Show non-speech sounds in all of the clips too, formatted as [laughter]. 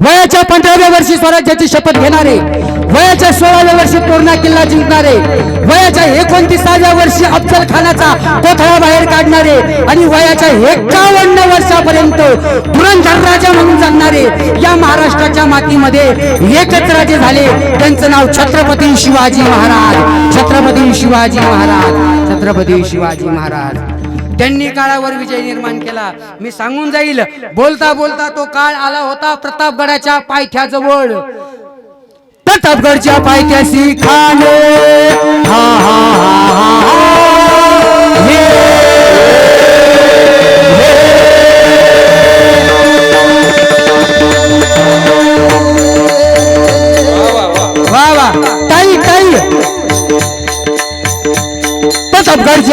वयाच्या पंधराव्या वर्षी स्वराज्याची शपथ घेणारे वयाच्या सोळाव्या वर्षी तोरणा किल्ला जिंकणारे वयाच्या एकोणतीसाव्या वर्षी अफजल खानाचा कोथळा बाहेर काढणारे आणि वयाच्या एकावन्न वर्षापर्यंत पुरंधर राजा म्हणून जगणारे या महाराष्ट्राच्या मातीमध्ये एकच राजे झाले. त्यांचं नाव छत्रपती शिवाजी महाराज. छत्रपती शिवाजी महाराज. छत्रपती शिवाजी महाराज. त्यांनी काळावर विजय निर्माण केला. मी सांगून जाईल बोलता बोलता तो काळ आला होता प्रतापगडाच्या पायथ्याजवळ. प्रतापगडच्या पायथ्याशी खान हा हा हा हा हा.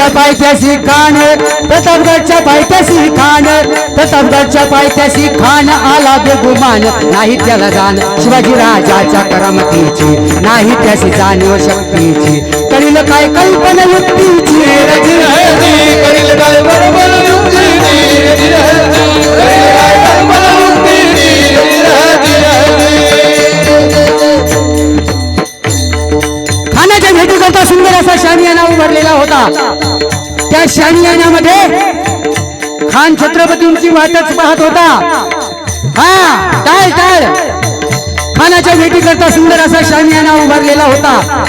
प्रतापगडच्या पायथ्याशी खाण प्रतापगडच्या पायथ्याशी खाण प्रतापगडच्या पायथ्याशी खाण आला बेगुमान. नाही त्याला जाण शिवाजी राजाच्या करामतीची नाही त्याशी जाणीव शक्तीची. करील काय कल्पना युक्तीची? करील काय बरोबर युक्तीची? शामियाना होता. त्या शामियानामध्ये खान छत्रपतींची वाटच पाहत होता. हा टाळ टाळ. खानाच्या भेटीकरता सुंदर असा शामियाना उभारलेला होता.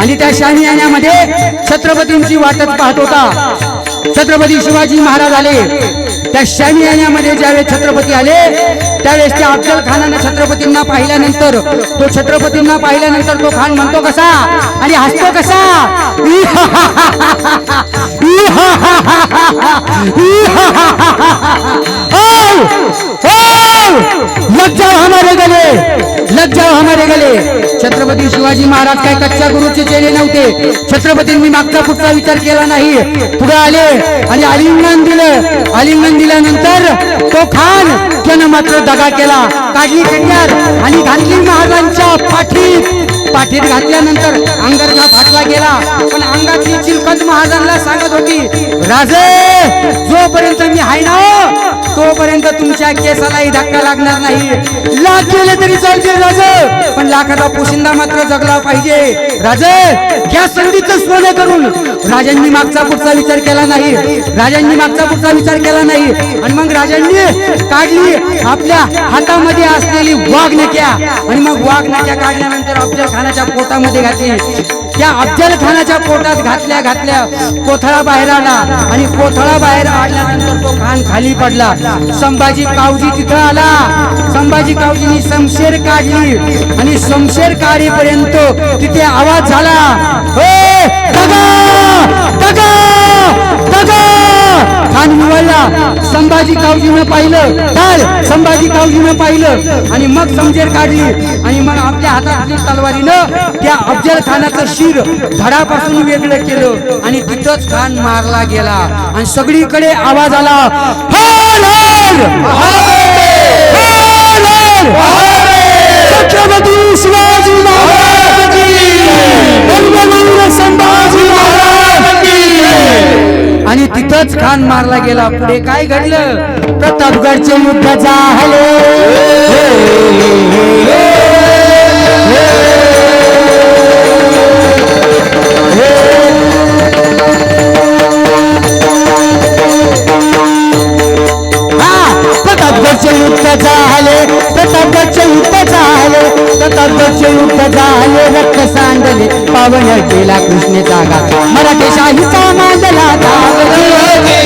आणि त्या शामियान्यामध्ये छत्रपतींची वाटच पाहत होता. छत्रपती शिवाजी महाराज आले. त्या शामियान्यामध्ये ज्यावेळेस छत्रपती आले त्यावेळेस त्या अफजल खानानं छत्रपतींना पाहिल्यानंतर तो छत्रपतींना पाहिल्यानंतर तो खान म्हणतो कसा? आणि हसतो कसा? [laughs] लज्जा हमारे गले. लग हमारे गले. छत्रपती शिवाजी महाराज काय कच्च्या गुरुचे चेले नव्हते. छत्रपतींनी मागचा पुढचा विचार केला नाही. पुढे आले आणि आलिंगन दिलं. आलिंगन दिल्यानंतर तो खान त्यानं मात्र दगा केला. काढली कट्यार आणि घातली महाराजांच्या पाठीत पाठीत घातल्यानंतर अंगरखा फाटला गेला. पण अंगातली चिलकत महाजनला सांगत होती राजे जोपर्यंत मी आहे ना तोपर्यंत तुमच्या केसालाही धक्का लागणार नाही. लाख गेले तरी चालतील राजे पण लाखाचा पोशिंदा मात्र जगला पाहिजे. राजे या संधीचं सोने करून. राजांनी मागचा पुढचा विचार केला नाही. राजांनी मागचा पुढचा विचार केला नाही. आणि मग राजांनी काढली आपल्या हातामध्ये असलेली वाघ नक्या. आणि मग वाघ नक्या काढल्यानंतर आपल्या खानाच्या पोटामध्ये घातली. त्या अफजल खानाच्या पोटात घातल्या घातल्या. कोथळा बाहेर आला आणि कोथळा बाहेर आल्यानंतर तो खान खाली पडला. संभाजी कावजी तिथं आला. संभाजी कावजीनी शमशेर काढली आणि शमशेर काढीपर्यंत तिथे आवाज झाला. निवडला संभाजी कावजीनं पाहिलं. काय संभाजी कावजीनं पाहिलं. आणि मग समजेर काढली. आणि मग आपल्या हातातली तलवारीनं त्या अफजल खानाचं शिर धडापासून वेगळं केलं. आणि तिथंच खान मारला गेला. आणि सगळीकडे आवाज आला. "हाल, हाल! हाल, हाल! छत्रपती शिवाजी तिथंच खान मारला गेला. पुढे काय घडलं? प्रतापगडचे युद्ध झाले. प्रतापगडचे युद्ध झाले रक्त सांडले. पावन केला कृष्णेचा घात मराठी शाहीचा मांडला धावले